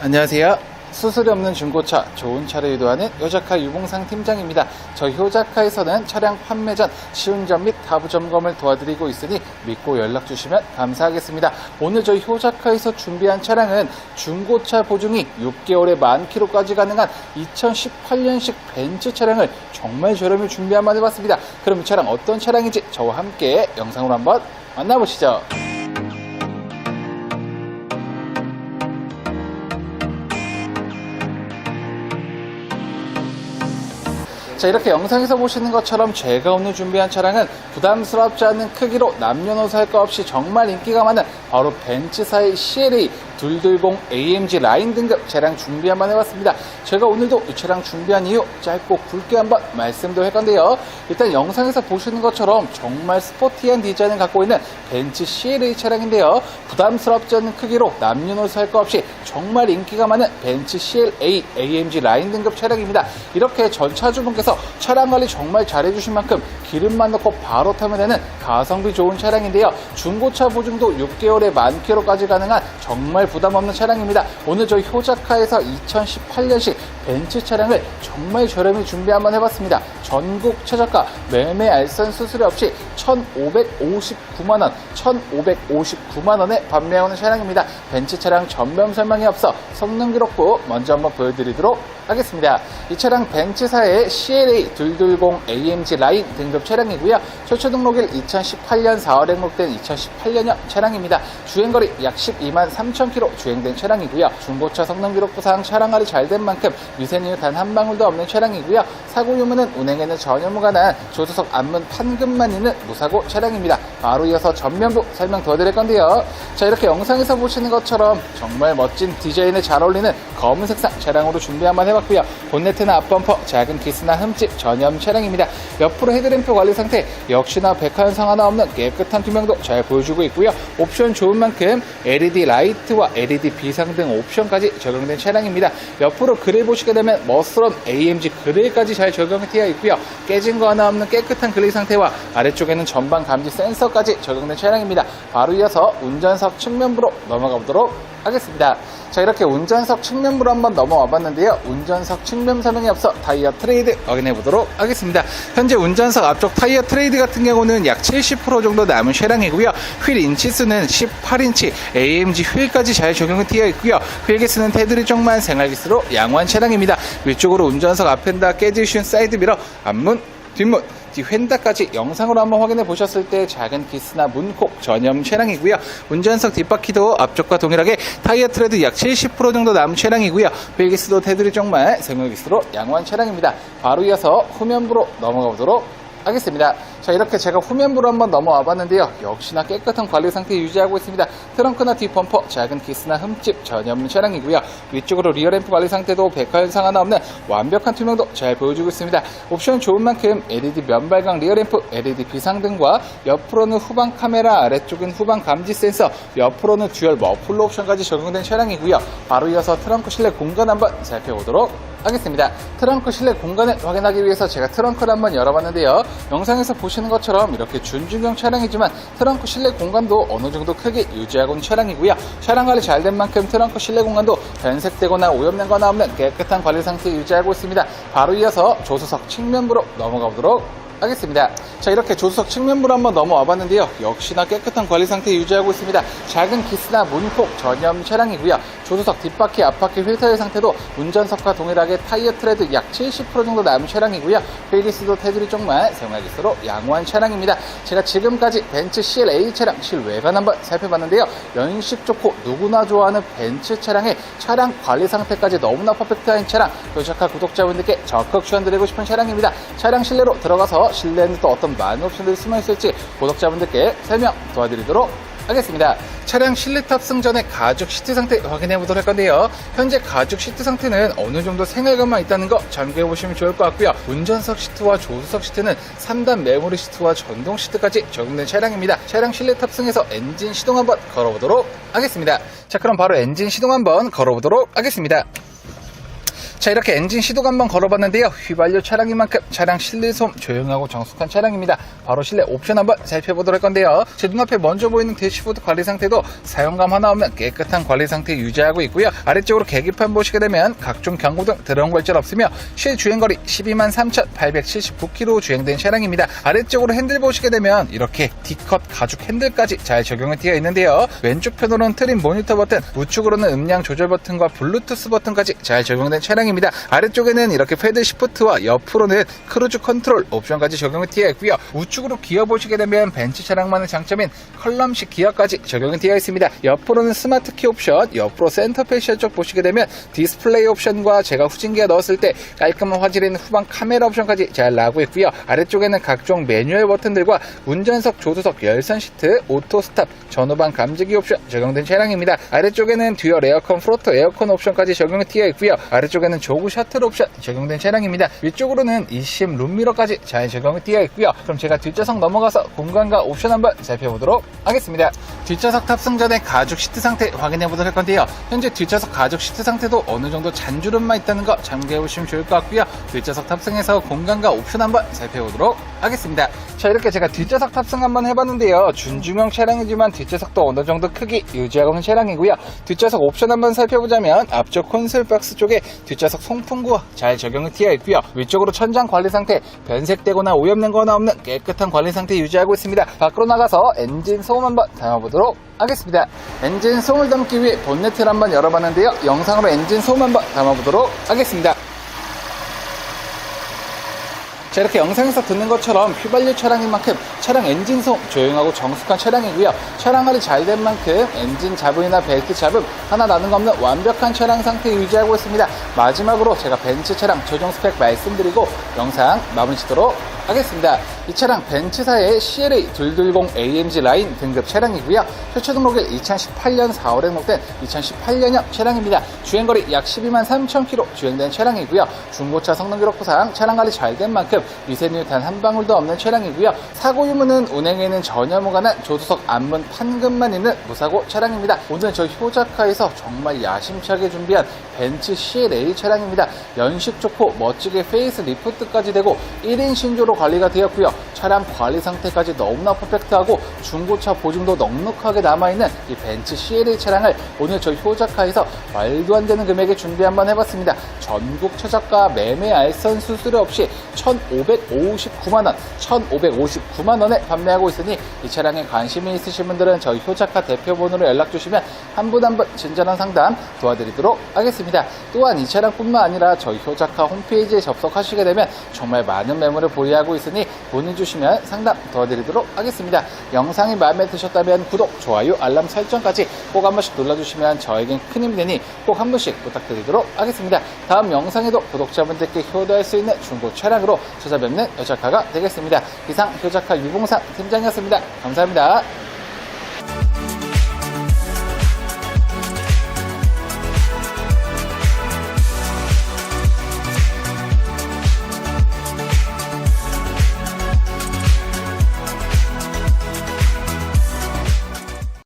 안녕하세요. 수술이 없는 중고차, 좋은 차를 유도하는 효자카 유봉상 팀장입니다. 저희 효자카에서는 차량 판매 전 시운전 및 하부 점검을 도와드리고 있으니 믿고 연락 주시면 감사하겠습니다. 오늘 저희 효자카에서 준비한 차량은 중고차 보증이 6개월에 만 킬로까지 가능한 2018년식 벤츠 차량을 정말 저렴히 준비 한번 해봤습니다. 그럼 이 차량 어떤 차량인지 저와 함께 영상으로 한번 만나보시죠. 자 이렇게 영상에서 보시는 것처럼 제가 오늘 준비한 차량은 부담스럽지 않은 크기로 남녀노소 할 것 없이 정말 인기가 많은 바로 벤츠사의 CLA 220 AMG 라인 등급 차량 준비 한번 해봤습니다. 제가 오늘도 이 차량 준비한 이유 짧고 굵게 한번 말씀도 할 건데요. 일단 영상에서 보시는 것처럼 정말 스포티한 디자인을 갖고 있는 벤츠 CLA 차량인데요. 부담스럽지 않은 크기로 남녀노소 할 것 없이 정말 인기가 많은 벤츠 CLA AMG 라인 등급 차량입니다. 이렇게 전 차주분께서 차량 관리 정말 잘해주신 만큼 기름만 넣고 바로 타면 되는 가성비 좋은 차량인데요. 중고차 보증도 6개월에 만 킬로까지 가능한 정말 부담 없는 차량입니다. 오늘 저희 효자카에서 2018년식 벤츠 차량을 정말 저렴히 준비 한번 해봤습니다. 전국 최저가 매매 알선 수수료 없이 1,559만 원, 1,559만 원에 판매하는 차량입니다. 벤츠 차량 전면 설명에 앞서 성능 기록부 먼저 한번 보여드리도록 하겠습니다. 이 차량 벤츠사의 CLA 220 AMG 라인 등급 차량이고요. 최초 등록일 2018년 4월에 등록된 2018년형 차량입니다. 주행거리 약 12만 3천 킬로 주행된 차량이고요. 중고차 성능 기록부상 차량 관리 잘된 만큼 미세누 단 한 방울도 없는 차량이고요. 사고 유무는 운행 에는 전혀 무관한 조수석 앞문 판금만 있는 무사고 차량입니다. 바로 이어서 전면부 설명 더 드릴 건데요. 자 이렇게 영상에서 보시는 것처럼 정말 멋진 디자인에 잘 어울리는 검은 색상 차량으로 준비 한번 해봤고요. 본네트나 앞범퍼, 작은 기스나 흠집 전염 차량입니다. 옆으로 헤드램프 관리 상태 역시나 백화현상 하나 없는 깨끗한 투명도 잘 보여주고 있고요. 옵션 좋은 만큼 LED 라이트와 LED 비상 등 옵션까지 적용된 차량입니다. 옆으로 그릴 보시게 되면 멋스러운 AMG 그릴까지 잘 적용되어 있고요. 깨진 거 하나 없는 깨끗한 그릴 상태와 아래쪽에는 전방 감지 센서까지 적용된 차량입니다. 바로 이어서 운전석 측면부로 넘어가 보도록 하겠습니다. 자 이렇게 운전석 측면부로 한번 넘어와 봤는데요. 운전석 측면 설명에 앞서 타이어 트레이드 확인해 보도록 하겠습니다. 현재 운전석 앞쪽 타이어 트레이드 같은 경우는 약 70% 정도 남은 차량이고요. 휠 인치수는 18인치 AMG 휠까지 잘 적용이 되어 있고요. 휠 개수는 테두리 쪽만 생활 기수로 양호한 차량입니다. 위쪽으로 운전석 앞엔다 깨질 쉬운 사이드 미러 앞문 뒷문 뒤 휀다까지 영상으로 한번 확인해 보셨을 때 작은 기스나 문콕 전염 차량이고요. 운전석 뒷바퀴도 앞쪽과 동일하게 타이어 트레드 약 70% 정도 남은 차량이고요. 휠기스도 테두리 쪽만 생활기스로 양호한 차량입니다. 바로 이어서 후면부로 넘어가 보도록 하겠습니다. 자 이렇게 제가 후면부로 한번 넘어와 봤는데요. 역시나 깨끗한 관리 상태 유지하고 있습니다. 트렁크나 뒷범퍼, 작은 기스나 흠집 전혀 없는 차량이고요. 위쪽으로 리어램프 관리 상태도 백화 현상 하나 없는 완벽한 투명도 잘 보여주고 있습니다. 옵션 좋은 만큼 LED 면발광 리어램프, LED 비상등과 옆으로는 후방 카메라, 아래쪽은 후방 감지 센서, 옆으로는 듀얼 머플러 옵션까지 적용된 차량이고요. 바로 이어서 트렁크 실내 공간 한번 살펴보도록 하겠습니다. 트렁크 실내 공간을 확인하기 위해서 제가 트렁크를 한번 열어봤는데요. 영상에서 보시는 것처럼 이렇게 준중형 차량이지만 트렁크 실내 공간도 어느 정도 크게 유지하고 있는 차량이고요. 차량 관리 잘 된 만큼 트렁크 실내 공간도 변색되거나 오염된 거나 없는 깨끗한 관리 상태 유지하고 있습니다. 바로 이어서 조수석 측면부로 넘어가 보도록 하겠습니다. 자 이렇게 조수석 측면부로 한번 넘어와 봤는데요. 역시나 깨끗한 관리 상태 유지하고 있습니다. 작은 기스나 문콕 전염 차량이고요. 조수석 뒷바퀴 앞바퀴 휠타일 상태도 운전석과 동일하게 타이어 트레드 약 70% 정도 남은 차량이고요. 휠기스도 테두리 쪽만 사용하기수로 양호한 차량입니다. 제가 지금까지 벤츠 CLA 차량 실외관 한번 살펴봤는데요. 연식 좋고 누구나 좋아하는 벤츠 차량의 차량 관리 상태까지 너무나 퍼펙트한 차량 도착한 구독자분들께 적극 추천드리고 싶은 차량입니다. 차량 실내로 들어가서 실내에는 또 어떤 많은 옵션들이 숨어 있을지 구독자분들께 설명 도와드리도록 하겠습니다. 차량 실내 탑승 전에 가죽 시트 상태 확인해 보도록 할 건데요. 현재 가죽 시트 상태는 어느 정도 생활감만 있다는 거 참고해 보시면 좋을 것 같고요. 운전석 시트와 조수석 시트는 3단 메모리 시트와 전동 시트까지 적용된 차량입니다. 차량 실내 탑승해서 엔진 시동 한번 걸어보도록 하겠습니다. 자, 그럼 바로 엔진 시동 한번 걸어보도록 하겠습니다. 자 이렇게 엔진 시동 한번 걸어봤는데요. 휘발유 차량인 만큼 차량 실내 소음 조용하고 정숙한 차량입니다. 바로 실내 옵션 한번 살펴보도록 할 건데요. 제 눈앞에 먼저 보이는 대시보드 관리 상태도 사용감 하나 없는 깨끗한 관리 상태 유지하고 있고요. 아래쪽으로 계기판 보시게 되면 각종 경고등 들어온 걸절 없으며 실주행거리 12만 3,879km 주행된 차량입니다. 아래쪽으로 핸들 보시게 되면 이렇게 D컷 가죽 핸들까지 잘 적용이 되어 있는데요. 왼쪽 편으로는 트림 모니터 버튼 우측으로는 음량 조절 버튼과 블루투스 버튼까지 잘 적용된 차량 입니다. 아래쪽에는 이렇게 패드 시프트와 옆으로는 크루즈 컨트롤 옵션까지 적용이 되어 있고요. 우측으로 기어 보시게 되면 벤츠 차량만의 장점인 컬럼식 기어까지 적용이 되어 있습니다. 옆으로는 스마트 키 옵션 옆으로 센터 패시아 쪽 보시게 되면 디스플레이 옵션과 제가 후진기어 넣었을 때 깔끔한 화질이 있는 후방 카메라 옵션까지 잘 나오고 있고요. 아래쪽에는 각종 매뉴얼 버튼들과 운전석 조수석 열선 시트 오토 스탑 전후방 감지기 옵션 적용된 차량입니다. 아래쪽에는 듀얼 에어컨 프로토 에어컨 옵션까지 적용이 되어 있고요. 아래쪽에는 조구 셔틀 옵션 적용된 차량입니다. 위쪽으로는 eCM 룸미러까지 잘 적용이 되어 있고요. 그럼 제가 뒷좌석 넘어가서 공간과 옵션 한번 살펴보도록 하겠습니다. 뒷좌석 탑승 전에 가죽 시트 상태 확인해 보도록 할 건데요. 현재 뒷좌석 가죽 시트 상태도 어느 정도 잔주름만 있다는 거 참고해 보시면 좋을 것 같고요. 뒷좌석 탑승해서 공간과 옵션 한번 살펴보도록 하겠습니다. 자 이렇게 제가 뒷좌석 탑승 한번 해봤는데요. 준중형 차량이지만 뒷좌석도 어느 정도 크기 유지하고 있는 차량이고요. 뒷좌석 옵션 한번 살펴보자면 앞쪽 콘솔 박스 쪽에 뒷좌석 송풍구와 잘 적용이 되어 있고요. 위쪽으로 천장 관리 상태 변색되거나 오염된 거나 없는 깨끗한 관리 상태 유지하고 있습니다. 밖으로 나가서 엔진 소음 한번 담아보도록 하겠습니다. 엔진 소음을 담기 위해 본네트를 한번 열어봤는데요. 영상으로 엔진 소음 한번 담아보도록 하겠습니다 자 이렇게 영상에서 듣는 것처럼 휘발유 차량인 만큼 차량 엔진 소음 조용하고 정숙한 차량이고요. 차량 관리 잘 된 만큼 엔진 잡음이나 벨트 잡음 하나 나는 거 없는 완벽한 차량 상태 유지하고 있습니다. 마지막으로 제가 벤츠 차량 최종 스펙 말씀드리고 영상 마무리 짓도록 하겠습니다. 이 차량 벤츠사의 CLA 220 AMG 라인 등급 차량이고요. 최초 등록일 2018년 4월에 등록된 2018년형 차량입니다. 주행거리 약 12만 3천 킬로 주행된 차량이고요. 중고차 성능 기록부상 차량 관리 잘 된 만큼 미세누 단한 방울도 없는 차량이고요. 사고 유무는 운행에는 전혀 무관한 조수석 앞문 판금만 있는 무사고 차량입니다. 오늘 저희 효자카에서 정말 야심차게 준비한 벤츠 CLA 차량입니다. 연식 좋고 멋지게 페이스 리프트까지 되고 1인 신조로 관리가 되었고요 차량 관리 상태까지 너무나 퍼펙트하고 중고차 보증도 넉넉하게 남아있는 이 벤츠 CLA 차량을 오늘 저희 효자카에서 말도 안 되는 금액에 준비 한번 해봤습니다 전국 최저가 매매 알선 수수료 없이 1,559만원, 1,559만원에 판매하고 있으니 이 차량에 관심이 있으신 분들은 저희 효자카 대표번호로 연락주시면 한 분 한분 친절한 상담 도와드리도록 하겠습니다. 또한 이 차량뿐만 아니라 저희 효자카 홈페이지에 접속하시게 되면 정말 많은 매물을 보유 하고 있으니 문의 주시면 상담 도와드리도록 하겠습니다. 영상이 마음에 드셨다면 구독, 좋아요, 알람 설정까지 꼭 한 번씩 눌러주시면 저에겐 큰 힘이 되니 꼭 한 번씩 부탁드리도록 하겠습니다. 다음 영상에도 구독자분들께 효도할 수 있는 중고 차량으로 찾아뵙는 여자카가 되겠습니다. 이상 효자카 유봉상 팀장이었습니다. 감사합니다.